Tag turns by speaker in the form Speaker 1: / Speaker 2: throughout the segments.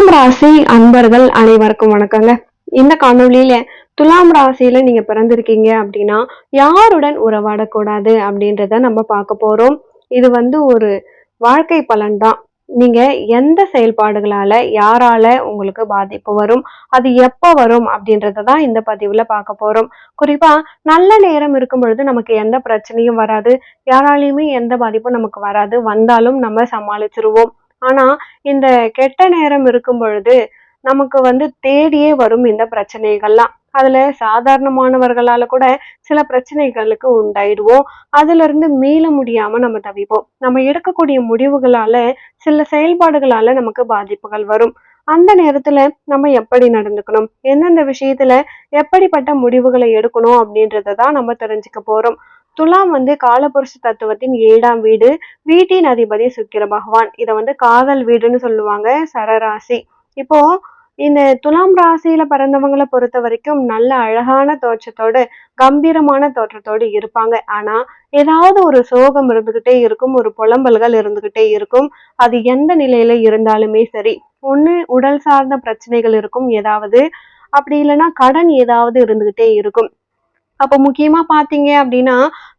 Speaker 1: துலாம் ராசி அன்பர்கள் அனைவருக்கும் வணக்கங்க. இந்த காணொலியில துலாம் ராசியில நீங்க பிறந்திருக்கீங்க அப்படின்னா யாருடன் உறவாடக்கூடாது அப்படின்றத நம்ம பார்க்க போறோம். இது வந்து ஒரு வாழ்க்கை பலன் தான் நீங்க எந்த செயல்பாடுகளால யாரால உங்களுக்கு பாதிப்பு வரும் அது எப்ப வரும் அப்படின்றத தான் இந்த பதிவுல பார்க்க போறோம். குறிப்பா நல்ல நேரம் இருக்கும் பொழுது நமக்கு எந்த பிரச்சனையும் வராது. யாராலையுமே எந்த பாதிப்பும் நமக்கு வராது. வந்தாலும் நம்ம சமாளிச்சிருவோம். ஆனா இந்த கெட்ட நேரம் இருக்கும் பொழுது நமக்கு வந்து தேடியே வரும் இந்த பிரச்சனைகள்லாம். அதுல சாதாரணமானவர்களால கூட சில பிரச்சனைகளுக்கு உண்டாயிடுவோம். அதுல இருந்து மீள முடியாம நம்ம தவிப்போம். நம்ம எடுக்கக்கூடிய முடிவுகளால சில செயல்பாடுகளால நமக்கு பாதிப்புகள் வரும். அந்த நேரத்துல நம்ம எப்படி நடந்துக்கணும்? எந்தெந்த விஷயத்துல எப்படிப்பட்ட முடிவுகளை எடுக்கணும் அப்படின்றத தான் நம்ம தெரிஞ்சுக்க போறோம். துலாம் வந்து காலபுருஷ தத்துவத்தின் ஏழாம் வீடு வீட்டின் அதிபதி சுக்கிர பகவான். இதை வந்து காதல் வீடுன்னு சொல்லுவாங்க சரராசி. இப்போ இந்த துலாம் ராசியில பிறந்தவங்களை பொறுத்த வரைக்கும் நல்ல அழகான தோற்றத்தோடு கம்பீரமான தோற்றத்தோடு இருப்பாங்க. ஆனா ஏதாவது ஒரு சோகம் இருந்துகிட்டே இருக்கும் ஒரு புலம்பல்கள் இருந்துகிட்டே இருக்கும். அது எந்த நிலையில இருந்தாலுமே சரி ஒண்ணு உடல் சார்ந்த பிரச்சனைகள் இருக்கும் ஏதாவது. அப்படி இல்லைன்னா கடன் ஏதாவது இருந்துகிட்டே இருக்கும். அப்போ முக்கியமா பாத்தீங்க அப்படின்னா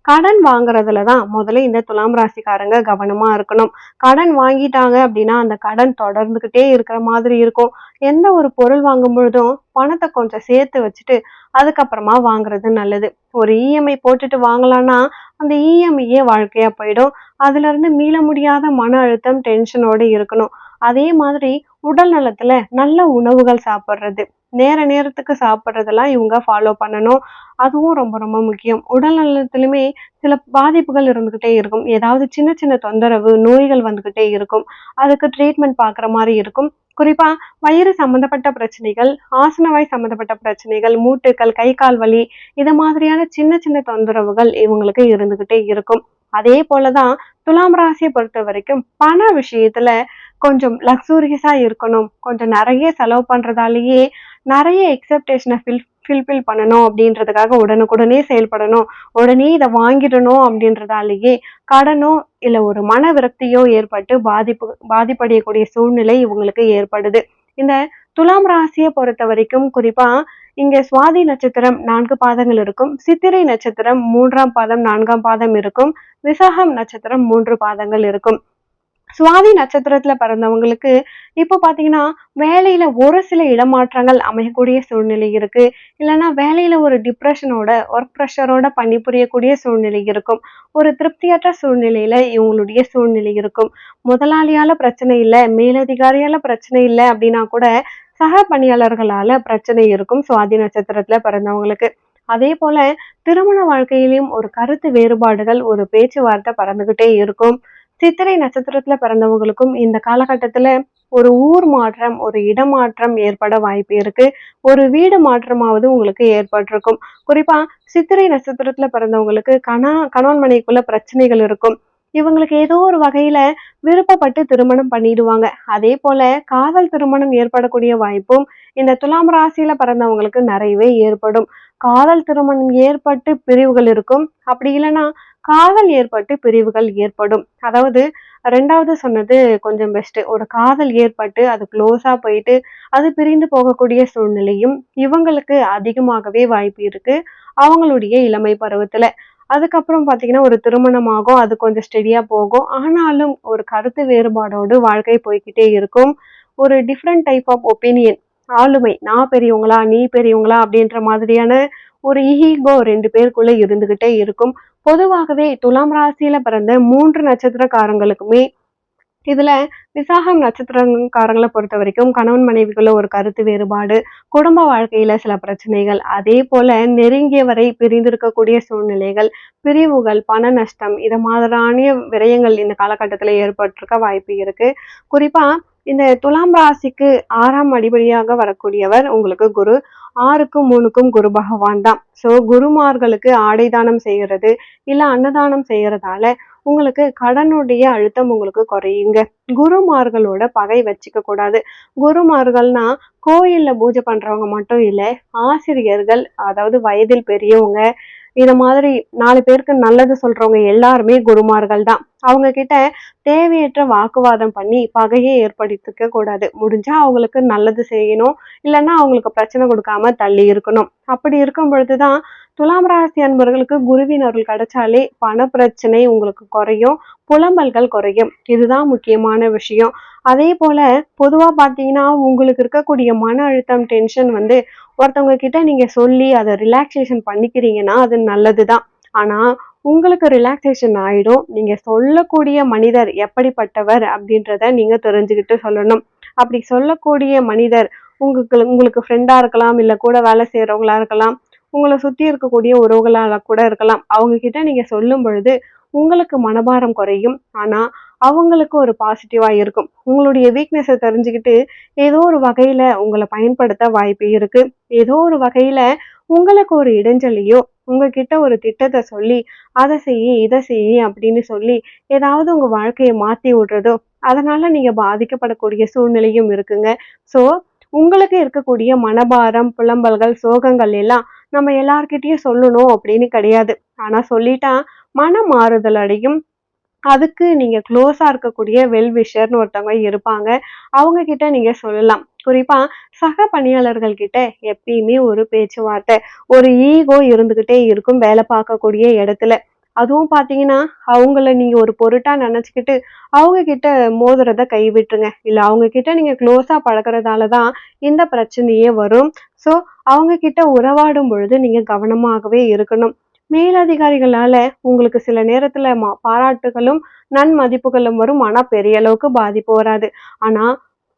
Speaker 1: கடன் வாங்குறதுல தான் முதல்ல இந்த துலாம் ராசிக்காரங்க கவனமா இருக்கணும். கடன் வாங்கிட்டாங்க அப்படின்னா அந்த கடன் தொடர்ந்துகிட்டே இருக்கிற மாதிரி இருக்கும். எந்த ஒரு பொருள் வாங்கும் பொழுதும் பணத்தை கொஞ்சம் சேர்த்து வச்சுட்டு அதுக்கப்புறமா வாங்குறது நல்லது. ஒரு இஎம்ஐ போட்டுட்டு வாங்கலாம்னா அந்த இஎம்ஐயே வாழ்க்கையா போயிடும். அதுல இருந்து மீள முடியாத மன அழுத்தம் டென்ஷனோட இருக்கணும். அதே மாதிரி உடல் நலத்துல நல்ல உணவுகள் சாப்பிட்றது. நேர நேரத்துக்கு சாப்பிட்றதெல்லாம் இவங்க ஃபாலோ பண்ணணும். அதுவும் ரொம்ப ரொம்ப முக்கியம். உடல் நலத்துலையுமே சில பாதிப்புகள் இருந்துக்கிட்டே இருக்கும். ஏதாவது சின்ன சின்ன தொந்தரவு நோய்கள் வந்துக்கிட்டே இருக்கும். அதுக்கு ட்ரீட்மெண்ட் பார்க்குற மாதிரி இருக்கும். குறிப்பாக வயிறு சம்மந்தப்பட்ட பிரச்சனைகள் ஆசனவாய் சம்மந்தப்பட்ட பிரச்சனைகள் மூட்டுக்கள் கை கால் வலி இது மாதிரியான சின்ன சின்ன தொந்தரவுகள் இவங்களுக்கு இருந்துக்கிட்டே இருக்கும். அதே போலதான் துலாம் ராசியை பொறுத்த வரைக்கும் பண விஷயத்துல கொஞ்சம் லக்ஸூரியஸா இருக்கணும். கொஞ்சம் நிறைய செலவு பண்றதாலேயே நிறைய எக்ஸப்டேஷனை ஃபில் ஃபில்ஃபில் பண்ணணும் அப்படின்றதுக்காக உடனுக்குடனே செயல்படணும். உடனே இதை வாங்கிடணும் அப்படின்றதாலேயே கடனோ இல்லை ஒரு மன விரக்தியோ ஏற்பட்டு பாதிப்பு பாதிப்படையக்கூடிய சூழ்நிலை இவங்களுக்கு ஏற்படுது. இந்த துலாம் ராசியை பொறுத்த வரைக்கும் குறிப்பா இங்க சுவாதி நட்சத்திரம் நான்கு பாதங்கள் இருக்கும். சித்திரை நட்சத்திரம் மூன்றாம் பாதம் நான்காம் பாதம் இருக்கும். விசாகம் நட்சத்திரம் மூன்று பாதங்கள் இருக்கும். சுவாதி நட்சத்திரத்துல பிறந்தவங்களுக்கு இப்போ பாத்தீங்கன்னா வேலையில ஒரு சில இடமாற்றங்கள் அமையக்கூடிய சூழ்நிலை இருக்கு. இல்லைன்னா வேலையில ஒரு டிப்ரெஷனோட ஒர்க் ப்ரெஷரோட பணிபுரியக்கூடிய சூழ்நிலை இருக்கும். ஒரு திருப்தியற்ற சூழ்நிலையில இவங்களுடைய சூழ்நிலை இருக்கும். முதலாளியால பிரச்சனை இல்லை மேலதிகாரியால பிரச்சனை இல்லை அப்படின்னா கூட சக பணியாளர்களால பிரச்சனை இருக்கும் சுவாதி நட்சத்திரத்துல பிறந்தவங்களுக்கு. அதே போல திருமண வாழ்க்கையிலும் ஒரு கருத்து வேறுபாடுகள் ஒரு பேச்சுவார்த்தை பறந்துகிட்டே இருக்கும். சித்திரை நட்சத்திரத்துல பிறந்தவங்களுக்கும் இந்த காலகட்டத்துல ஒரு ஊர் மாற்றம் ஒரு இடமாற்றம் ஏற்பட வாய்ப்பு இருக்கு. ஒரு வீடு மாற்றமாவது உங்களுக்கு ஏற்பட்டிருக்கும். குறிப்பா சித்திரை நட்சத்திரத்துல பிறந்தவங்களுக்கு கணா கணவன் மனைக்குள்ள பிரச்சனைகள் இருக்கும். இவங்களுக்கு ஏதோ ஒரு வகையில விருப்பப்பட்டு திருமணம் பண்ணிடுவாங்க. அதே போல காதல் திருமணம் ஏற்படக்கூடிய வாய்ப்பும் இந்த துலாம் ராசியில பிறந்தவங்களுக்கு நிறையவே ஏற்படும். காதல் திருமணம் ஏற்பட்டு பிரிவுகள் இருக்கும். அப்படி இல்லைன்னா காதல் ஏற்பட்டு பிரிவுகள் ஏற்படும். அதாவது ரெண்டாவது சொன்னது கொஞ்சம் பெஸ்ட் ஒரு காதல் ஏற்பட்டு அது க்ளோஸா போயிட்டு அது பிரிந்து போகக்கூடிய சூழ்நிலையும் இவங்களுக்கு அதிகமாகவே வாய்ப்பு இருக்கு. அவங்களுடைய இளமை பருவத்துல. அதுக்கப்புறம் பார்த்தீங்கன்னா ஒரு திருமணமாகும் அது கொஞ்சம் ஸ்டெடியாக போகும். ஆனாலும் ஒரு கருத்து வேறுபாடோடு வாழ்க்கை போய்கிட்டே இருக்கும். ஒரு டிஃப்ரெண்ட் டைப் ஆஃப் ஒப்பீனியன் ஆளுமை நான் பெரியவங்களா நீ பெரியவங்களா அப்படின்ற மாதிரியான ஒரு ஈகோ ரெண்டு பேருக்குள்ள இருந்துகிட்டே இருக்கும். பொதுவாகவே துலாம் ராசியில பிறந்த மூன்று நட்சத்திரக்காரங்களுக்குமே இதுல விசாகம் நட்சத்திரக்காரங்களை பொறுத்த வரைக்கும் கணவன் மனைவிக்குள்ள ஒரு கருத்து வேறுபாடு குடும்ப வாழ்க்கையில சில பிரச்சனைகள் அதே போல நெருங்கியவரை பிரிந்திருக்கக்கூடிய சூழ்நிலைகள் பிரிவுகள் பண நஷ்டம் இது மாதிரியான விரயங்கள் இந்த காலகட்டத்தில் ஏற்பட்டிருக்க வாய்ப்பு இருக்கு. குறிப்பா இந்த துலாம் ராசிக்கு ஆறாம் அடிபடியாக வரக்கூடியவர் உங்களுக்கு குரு. ஆறுக்கும் மூணுக்கும் குரு பகவான் தான். ஸோ குருமார்களுக்கு ஆடை தானம் செய்கிறது இல்லை அன்னதானம் செய்கிறதால உங்களுக்கு கடனுடைய அழுத்தம் உங்களுக்கு குறையுங்க. குருமார்களோட பகை வச்சுக்க கூடாது. குருமார்கள்னா கோயில்ல பூஜை பண்றவங்க மட்டும் இல்லை ஆசிரியர்கள் அதாவது வயதில் பெரியவங்க இத மாதிரி நாலு பேருக்கு நல்லது சொல்றவங்க எல்லாருமே குருமார்கள் தான். அவங்க கிட்ட தேவையற்ற வாக்குவாதம் பண்ணி பகையை ஏற்படுத்திக்க கூடாது. முடிஞ்சா அவங்களுக்கு நல்லது செய்யணும். இல்லைன்னா அவங்களுக்கு பிரச்சனை கொடுக்காம தள்ளி இருக்கணும். அப்படி இருக்கும் பொழுதுதான் துலாம் ராசி அன்பர்களுக்கு குருவின் அருள் கிடைச்சாலே பண பிரச்சனை உங்களுக்கு குறையும் புலம்பல்கள் குறையும். இதுதான் முக்கியமான விஷயம். அதே போல பொதுவா பாத்தீங்கன்னா உங்களுக்கு இருக்கக்கூடிய மன அழுத்தம் டென்ஷன் வந்து ஒருத்தவங்க கிட்ட நீங்க சொல்லி அதை ரிலாக்ஸேஷன் பண்ணிக்கிறீங்கன்னா அது நல்லதுதான். ஆனா உங்களுக்கு ரிலாக்ஸேஷன் ஆயிடும். நீங்க சொல்லக்கூடிய மனிதர் எப்படிப்பட்டவர் அப்படின்றத நீங்க தெரிஞ்சுக்கிட்டு சொல்லணும். அப்படி சொல்லக்கூடிய மனிதர் உங்களுக்கு உங்களுக்கு ஃப்ரெண்டா இருக்கலாம் இல்ல கூட வேலை செய்யறவங்களா இருக்கலாம் உங்களை சுற்றி இருக்கக்கூடிய உறவுகளால் கூட இருக்கலாம். அவங்க கிட்ட நீங்கள் சொல்லும் பொழுது உங்களுக்கு மனபாரம் குறையும். ஆனால் அவங்களுக்கு ஒரு பாசிட்டிவாக இருக்கும். உங்களுடைய வீக்னஸை தெரிஞ்சுக்கிட்டு ஏதோ ஒரு வகையில் உங்களை பயன்படுத்த வாய்ப்பு இருக்குது ஏதோ ஒரு வகையில் உங்களுக்கு ஒரு இடைஞ்சலையோ உங்ககிட்ட ஒரு திட்டத்தை சொல்லி அதை செய்ய இதை செய்ய அப்படின்னு சொல்லி ஏதாவது உங்கள் வாழ்க்கையை மாற்றி விடுறதோ அதனால் நீங்கள் பாதிக்கப்படக்கூடிய சூழ்நிலையும் இருக்குங்க. ஸோ உங்களுக்கு இருக்கக்கூடிய மனபாரம் புலம்பல்கள் சோகங்கள் எல்லாம் நம்ம எல்லார்கிட்டயும் சொல்லணும் அப்படின்னு கிடையாது. ஆனால் சொல்லிட்டா மன மாறுதல் அடையும். அதுக்கு நீங்கள் க்ளோஸாக இருக்கக்கூடிய வெல்விஷர்னு ஒருத்தவங்க இருப்பாங்க. அவங்க கிட்ட நீங்கள் சொல்லலாம். குறிப்பாக சக பணியாளர்கள் கிட்ட எப்பயுமே ஒரு பேச்சுவார்த்தை ஒரு ஈகோ இருந்துக்கிட்டே இருக்கும் வேலை பார்க்கக்கூடிய இடத்துல. அதுவும் பார்த்தீங்கன்னா அவங்கள நீங்கள் ஒரு பொருட்டாக நினச்சிக்கிட்டு அவங்க கிட்ட மோதுறத கைவிட்டுருங்க. இல்லை அவங்க கிட்ட க்ளோஸாக பழகிறதால தான் இந்த பிரச்சனையே வரும். ஸோ அவங்க கிட்ட உறவாடும் பொழுது நீங்கள் கவனமாகவே இருக்கணும். மேலதிகாரிகளால் உங்களுக்கு சில நேரத்தில் மா பாராட்டுகளும் நன்மதிப்புகளும் வரும். ஆனால் பெரிய அளவுக்கு பாதிப்பு வராது. ஆனால்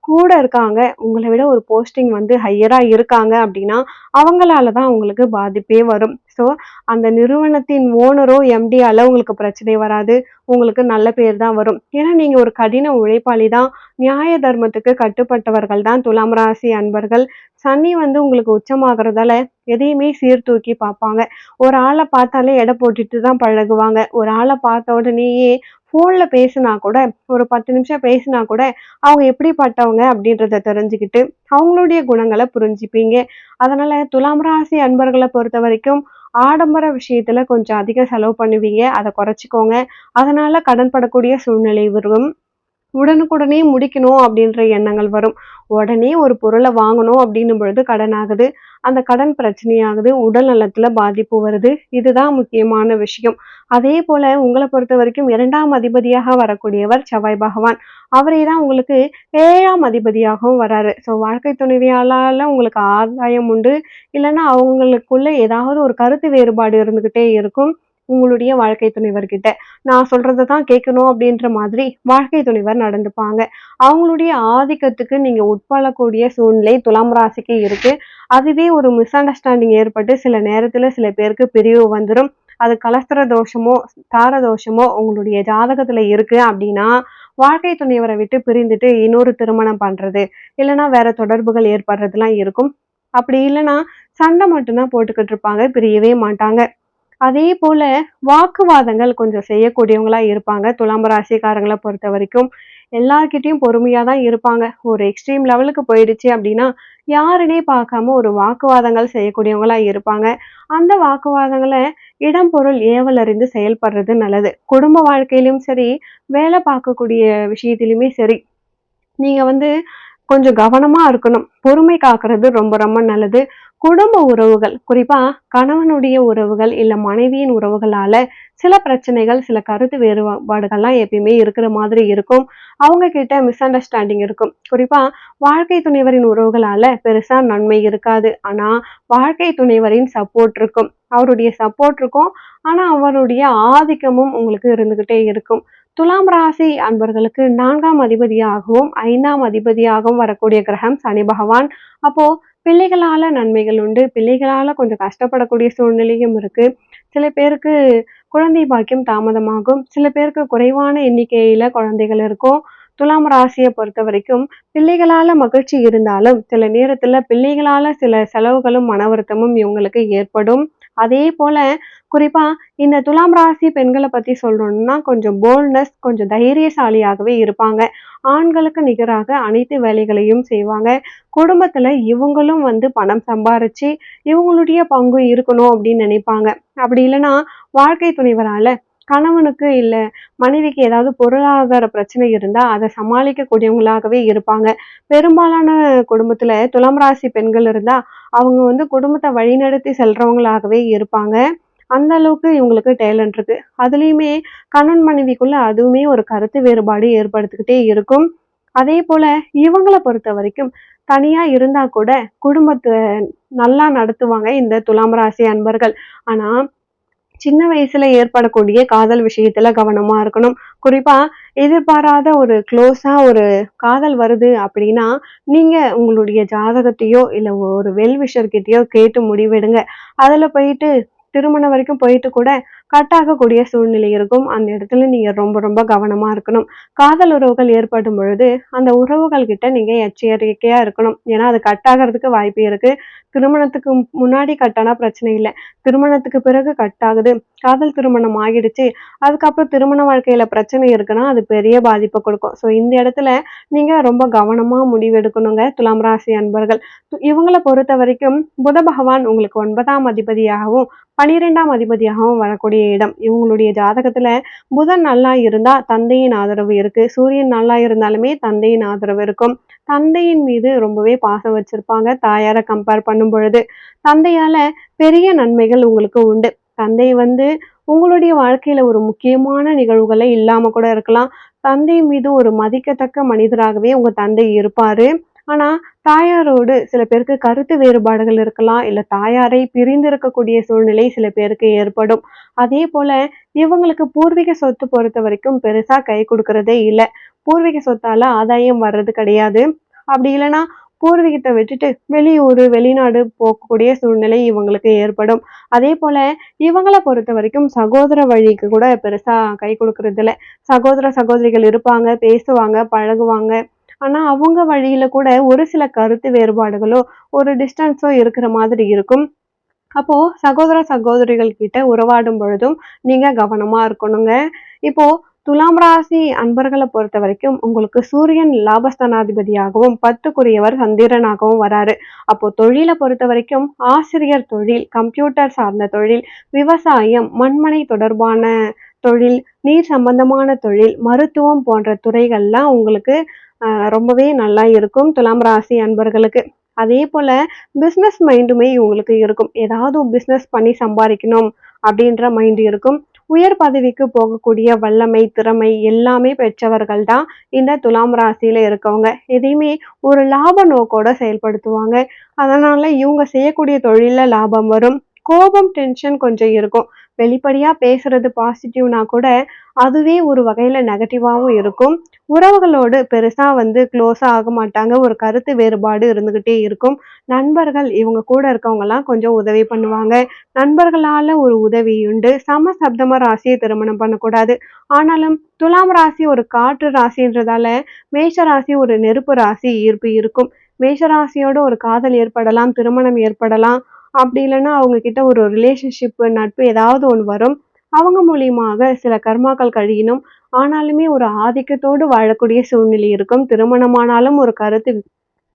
Speaker 1: கூட இருக்காங்க உங்களை விட ஒரு போஸ்டிங் வந்து ஹையராக இருக்காங்க அப்படின்னா அவங்களால தான் உங்களுக்கு பாதிப்பே வரும். ஸோ அந்த நிறுவனத்தின் ஓனரோ எம்டியால உங்களுக்கு பிரச்சனை வராது. உங்களுக்கு நல்ல பேர் தான் வரும். ஏன்னா நீங்கள் ஒரு கடின உழைப்பாளி தான் நியாய தர்மத்துக்கு கட்டுப்பட்டவர்கள் தான் துலாம் ராசி அன்பர்கள். சனி வந்து உங்களுக்கு உச்சமாகறதால எதையுமே சீர்தூக்கி பார்ப்பாங்க. ஒரு ஆளை பார்த்தாலே எடை போட்டுட்டு தான் பழகுவாங்க. ஒரு ஆளை பார்த்த உடனேயே ஃபோனில் பேசினா கூட ஒரு பத்து நிமிஷம் பேசினா கூட அவங்க எப்படிப்பட்டவங்க அப்படின்றத தெரிஞ்சுக்கிட்டு அவங்களுடைய குணங்களை புரிஞ்சுப்பீங்க. அதனால் துலாம் ராசி அன்பர்களை பொறுத்த வரைக்கும் ஆடம்பர விஷயத்துல கொஞ்சம் அதிக செலவு பண்ணுவீங்க. அதை குறைச்சிக்கோங்க. அதனால கடன் படக்கூடிய சூழ்நிலை வரும். உடனுக்குடனே முடிக்கணும் அப்படின்ற எண்ணங்கள் வரும். உடனே ஒரு பொருளை வாங்கணும் அப்படின்னும் பொழுது கடன் ஆகுது அந்த கடன் பிரச்சனையாகுது. உடல் நலத்துல பாதிப்பு வருது. இதுதான் முக்கியமான விஷயம். அதே போல உங்களை பொறுத்த வரைக்கும் இரண்டாம் அதிபதியாக வரக்கூடியவர் செவ்வாய் பகவான். அவரே தான் உங்களுக்கு ஏழாம் அதிபதியாகவும் வராரு. ஸோ வாழ்க்கை துணைவியாளால உங்களுக்கு ஆதாயம் உண்டு. இல்லைன்னா அவங்களுக்குள்ள ஏதாவது ஒரு கருத்து வேறுபாடு இருந்துகிட்டே இருக்கும். உங்களுடைய வாழ்க்கை துணைவர்கிட்ட நான் சொல்றதை தான் கேட்கணும் அப்படின்ற மாதிரி வாழ்க்கை துணைவர் நடந்துப்பாங்க. அவங்களுடைய ஆதிக்கத்துக்கு நீங்க உட்பாளக்கூடிய சூழ்நிலை துலாம் ராசிக்கு இருக்கு. அதுவே ஒரு மிஸ் அண்டர்ஸ்டாண்டிங் ஏற்பட்டு சில நேரத்துல சில பேருக்கு பிரிவு வந்துடும் அது கலஸ்திர தோஷமோ தார தோஷமோ உங்களுடைய ஜாதகத்துல இருக்கு அப்படின்னா வாழ்க்கை துணைவரை விட்டு பிரிந்துட்டு இன்னொரு திருமணம் பண்றது இல்லைன்னா வேற தொடர்புகள் ஏற்படுறதுலாம் இருக்கும். அப்படி இல்லைன்னா சண்டை மட்டும்தான் போட்டுக்கிட்டு இருப்பாங்க பிரியவே மாட்டாங்க. அதே போல வாக்குவாதங்கள் கொஞ்சம் செய்யக்கூடியவங்களா இருப்பாங்க. துலாம் ராசிக்காரங்களை பொறுத்த வரைக்கும் எல்லார்கிட்டையும் பொறுமையா தான் இருப்பாங்க. ஒரு எக்ஸ்ட்ரீம் லெவலுக்கு போயிடுச்சு அப்படின்னா யாருனே பார்க்காம ஒரு வாக்குவாதங்கள் செய்யக்கூடியவங்களா இருப்பாங்க. அந்த வாக்குவாதங்களை இடம் பொருள் ஏவல் அறிந்து செயல்படுறது நல்லது. குடும்ப வாழ்க்கையிலும் சரி வேலை பார்க்கக்கூடிய விஷயத்திலுமே சரி நீங்க வந்து கொஞ்சம் கவனமா இருக்கணும். பொறுமை காக்குறது ரொம்ப ரொம்ப நல்லது. குடும்ப உறவுகள் குறிப்பா கணவனுடைய உறவுகள் இல்ல மனைவியின் உறவுகளால சில பிரச்சனைகள் சில கருத்து வேறுபாடுகள்லாம் எப்பயுமே இருக்கிற மாதிரி இருக்கும். அவங்க கிட்ட மிஸ் அண்டர்ஸ்டாண்டிங் இருக்கும். குறிப்பா வாழ்க்கை துணைவரின் உறவுகளால பெருசா நன்மை இருக்காது. ஆனா வாழ்க்கை துணைவரின் சப்போர்ட் இருக்கும். அவருடைய சப்போர்ட் இருக்கும். ஆனா அவருடைய ஆதிக்கமும் உங்களுக்கு இருந்துகிட்டே இருக்கும். துலாம் ராசி அன்பர்களுக்கு நான்காம் அதிபதியாகவும் ஐந்தாம் அதிபதியாகவும் வரக்கூடிய கிரகம் சனி பகவான். அப்போ பிள்ளைகளால் நன்மைகள் உண்டு. பிள்ளைகளால் கொஞ்சம் கஷ்டப்படக்கூடிய சூழ்நிலையும் இருக்குது சில பேருக்கு குழந்தை பாக்கியம் தாமதமாகும். சில பேருக்கு குறைவான எண்ணிக்கையில் குழந்தைகள் இருக்கும். துலாம் ராசியை பொறுத்த வரைக்கும் பிள்ளைகளால் மகிழ்ச்சி இருந்தாலும் சில நேரத்தில் பிள்ளைகளால் சில செலவுகளும் மன வருத்தமும் இவங்களுக்கு ஏற்படும். அதே போல குறிப்பா இந்த துலாம் ராசி பெண்களை பத்தி சொல்லணும்னா கொஞ்சம் போல்ட்னஸ் கொஞ்சம் தைரியசாலியாகவே இருப்பாங்க. ஆண்களுக்கு நிகராக அனைத்து வேலைகளையும் செய்வாங்க. குடும்பத்துல இவங்களும் வந்து பணம் சம்பாரிச்சு இவங்களுடைய பங்கு இருக்கணும் அப்படின்னு நினைப்பாங்க. அப்படி இல்லைன்னா வாழ்க்கை துணைவரால கணவனுக்கு இல்லை மனைவிக்கு ஏதாவது பொருளாதார பிரச்சனை இருந்தால் அதை சமாளிக்கக்கூடியவங்களாகவே இருப்பாங்க. பெரும்பாலான குடும்பத்தில் துலாம் ராசி பெண்கள் இருந்தால் அவங்க வந்து குடும்பத்தை வழிநடத்தி செல்றவங்களாகவே இருப்பாங்க. அந்த அளவுக்கு இவங்களுக்கு டேலண்ட் இருக்கு. அதுலேயுமே கணவன் மனைவிக்குள்ள அதுவுமே ஒரு கருத்து வேறுபாடு ஏற்படுத்திக்கிட்டே இருக்கும். அதே போல இவங்களை பொறுத்த வரைக்கும் தனியா இருந்தா கூட குடும்பத்தை நல்லா நடத்துவாங்க இந்த துலாம் ராசி அன்பர்கள். ஆனா சின்ன வயசுல ஏற்படக்கூடிய காதல் விஷயத்துல கவனமா இருக்கணும். குறிப்பா எதிர்பாராத ஒரு க்ளோஸா ஒரு காதல் வருது அப்படின்னா நீங்க உங்களுடைய ஜாதகத்தையோ இல்ல ஒரு வெல் விஷர்கிட்டயோ கேட்டு முடிவெடுங்க. அதுல போயிட்டு திருமணம் வரைக்கும் போயிட்டு கூட கட் ஆகக்கூடிய சூழ்நிலை இருக்கும். அந்த இடத்துல நீங்க ரொம்ப ரொம்ப கவனமா இருக்கணும். காதல் உறவுகள் ஏற்படும் பொழுது அந்த உறவுகள் கிட்ட நீங்க எச்சரிக்கையா இருக்கணும். ஏன்னா அது கட் ஆகிறதுக்கு வாய்ப்பு இருக்கு. திருமணத்துக்கு முன்னாடி கட்டானா பிரச்சனை இல்லை. திருமணத்துக்கு பிறகு கட் ஆகுது காதல் திருமணம் ஆகிடுச்சு. அதுக்கப்புறம் திருமண வாழ்க்கையில பிரச்சனை இருக்குன்னா அது பெரிய பாதிப்பை கொடுக்கும். ஸோ இந்த இடத்துல நீங்க ரொம்ப கவனமா முடிவெடுக்கணுங்க துலாம் ராசி அன்பர்கள். இவங்களை பொறுத்த வரைக்கும் புத பகவான் உங்களுக்கு ஒன்பதாம் அதிபதியாகவும் பனிரெண்டாம் அதிபதியாகவும் வரக்கூடிய இடம். இவங்களுடைய ஜாதகத்துல புதன் நல்லா இருந்தா தந்தையின் ஆதரவு இருக்கு. சூரியன் நல்லா இருந்தாலுமே தந்தையின் ஆதரவு இருக்கும். தந்தையின் மீது ரொம்பவே பாசம் வச்சிருப்பாங்க. தாயார கம்பேர் பண்ணும் பொழுது தந்தையால பெரிய நன்மைகள் உங்களுக்கு உண்டு. தந்தை வந்து உங்களுடைய வாழ்க்கையில ஒரு முக்கியமான நிகழ்வுகளை இல்லாம கூட இருக்கலாம். தந்தை மீது ஒரு மதிக்கத்தக்க மனிதராகவே உங்க தந்தை இருப்பாரு. ஆனால் தாயாரோடு சில பேருக்கு கருத்து வேறுபாடுகள் இருக்கலாம் இல்லை தாயாரை பிரிந்து இருக்கக்கூடிய சூழ்நிலை சில பேருக்கு ஏற்படும். அதே போல இவங்களுக்கு பூர்வீக சொத்து பொறுத்த வரைக்கும் பெருசாக கை கொடுக்கறதே இல்லை. பூர்வீக சொத்தால் ஆதாயம் வர்றது கிடையாது. அப்படி இல்லைன்னா பூர்வீகத்தை விட்டுட்டு வெளியூர் வெளிநாடு போகக்கூடிய சூழ்நிலை இவங்களுக்கு ஏற்படும். அதே போல இவங்களை பொறுத்த வரைக்கும் சகோதர வழிக்கு கூட பெருசாக கை கொடுக்கறதில்ல. சகோதர சகோதரிகள் இருப்பாங்க பேசுவாங்க பழகுவாங்க. ஆனால் அவங்க வழியில கூட ஒரு சில கருத்து வேறுபாடுகளோ ஒரு டிஸ்டன்ஸோ இருக்கிற மாதிரி இருக்கும். அப்போ சகோதர சகோதரிகள் கிட்ட உறவாடும் பொழுதும் நீங்க கவனமா இருக்கணுங்க. இப்போ துலாம் ராசி அன்பர்களை பொறுத்த வரைக்கும் உங்களுக்கு சூரியன் லாபஸ்தானாதிபதியாகவும் பத்துக்குரியவர் சந்திரனாகவும் வராரு. அப்போ தொழிலை பொறுத்த வரைக்கும் ஆசிரியர் தொழில் கம்ப்யூட்டர் சார்ந்த தொழில் விவசாயம் மண்மனை தொடர்பான தொழில் நீர் சம்பந்தமான தொழில் மருத்துவம் போன்ற துறைகள்லாம் உங்களுக்கு ரொம்பவே நல்லா இருக்கும் துலாம் ராசி அன்பர்களுக்கு. அதே போல் பிஸ்னஸ் மைண்டுமே இவங்களுக்கு இருக்கும். ஏதாவது பிஸ்னஸ் பண்ணி சம்பாதிக்கணும் அப்படின்ற மைண்டு இருக்கும். உயர் பதவிக்கு போகக்கூடிய வல்லமை திறமை எல்லாமே பெற்றவர்கள் தான் இந்த துலாம் ராசியில் இருக்கவங்க. எதையுமே ஒரு லாப நோக்கோட செயல்படுத்துவாங்க. அதனால் இவங்க செய்யக்கூடிய தொழிலில் லாபம் வரும். கோபம் டென்ஷன் கொஞ்சம் இருக்கும். வெளிப்படையாக பேசுறது பாசிட்டிவ்னா கூட அதுவே ஒரு வகையில நெகட்டிவாகவும் இருக்கும். உறவுகளோடு பெருசா வந்து க்ளோஸாக ஆக மாட்டாங்க. ஒரு கருத்து வேறுபாடு இருந்துகிட்டே இருக்கும். நண்பர்கள் இவங்க கூட இருக்கவங்கலாம் கொஞ்சம் உதவி பண்ணுவாங்க. நண்பர்களால ஒரு உதவி உண்டு. சம சப்தம ராசியை திருமணம் பண்ணக்கூடாது. ஆனாலும் துலாம் ராசி ஒரு காற்று ராசின்றதால மேஷ ராசி ஒரு நெருப்பு ராசி ஈர்ப்பு இருக்கும். மேஷ ராசியோட ஒரு காதல் ஏற்படலாம் திருமணம் ஏற்படலாம். அப்படி இல்லைன்னா அவங்க கிட்ட ஒரு ரிலேஷன்ஷிப்பு நட்பு ஏதாவது ஒன்று வரும். அவங்க மூலியமாக சில கர்மாக்கள் கழியணும். ஆனாலுமே ஒரு ஆதிக்கத்தோடு வாழக்கூடிய சூழ்நிலை இருக்கும். திருமணமானாலும் ஒரு கருத்து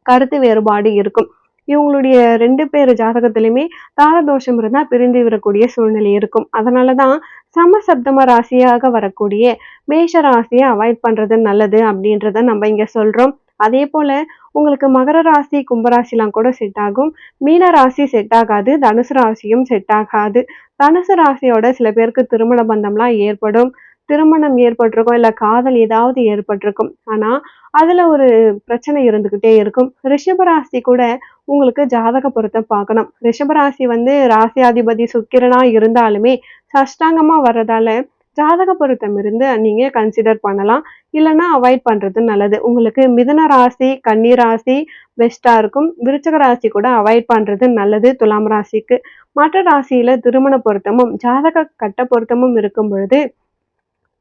Speaker 1: கருத்து வேறுபாடு இருக்கும். இவங்களுடைய ரெண்டு பேர் ஜாதகத்திலுமே தாரதோஷம் இருந்தால் பிரிந்து விடக்கூடிய சூழ்நிலை இருக்கும். அதனாலதான் சமசப்தம ராசியாக வரக்கூடிய மேஷ ராசியை அவாய்ட் பண்ணுறது நல்லது அப்படின்றத நம்ம இங்கே சொல்கிறோம் அதே போல உங்களுக்கு மகர ராசி கும்பராசிலாம் கூட செட் ஆகும். மீன ராசி செட் ஆகாது தனுசு ராசியும் செட் ஆகாது. தனுசு ராசியோட சில பேருக்கு திருமண பந்தம்லாம் ஏற்படும். திருமணம் ஏற்பட்டிருக்கும் இல்ல காதல் ஏதாவது ஏற்பட்டிருக்கும். ஆனா அதுல ஒரு பிரச்சனை இருந்துகிட்டே இருக்கும். ரிஷபராசி கூட உங்களுக்கு ஜாதக பொருத்தம் பார்க்கணும். ரிஷபராசி வந்து ராசியாதிபதி சுக்கிரனா இருந்தாலுமே சஷ்டாங்கமா வர்றதால ஜாதக பொருத்தம் இருந்து நீங்க கன்சிடர் பண்ணலாம். இல்லைன்னா அவாய்ட் பண்றது நல்லது. உங்களுக்கு மிதன ராசி கன்னி ராசி பெஸ்டா இருக்கும். விருச்சக ராசி கூட அவாய்ட் பண்றது நல்லது. துலாம் ராசிக்கு. மற்ற ராசியில திருமண பொருத்தமும் ஜாதக கட்ட பொருத்தமும் இருக்கும் பொழுது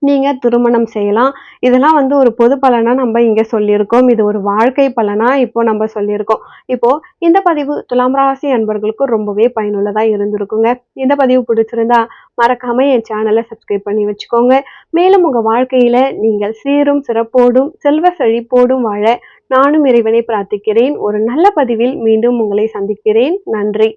Speaker 1: நீங்கள் திருமணம் செய்யலாம். இதெல்லாம் வந்து ஒரு பொது பலனாக நம்ம இங்கே சொல்லியிருக்கோம். இது ஒரு வாழ்க்கை பலனாக இப்போ நம்ம சொல்லியிருக்கோம். இப்போது இந்த பதிவு துலாம் ராசி அன்பர்களுக்கு ரொம்பவே பயனுள்ளதாக இருந்திருக்குங்க. இந்த பதிவு பிடிச்சிருந்தா மறக்காமல் என் சேனலை சப்ஸ்கிரைப் பண்ணி வச்சுக்கோங்க. மேலும் உங்கள் வாழ்க்கையில் நீங்கள் சீரும் சிறப்போடும் செல்வ செழிப்போடும் வாழ நானும் இறைவனை பிரார்த்திக்கிறேன். ஒரு நல்ல பதிவில் மீண்டும் உங்களை சந்திக்கிறேன். நன்றி.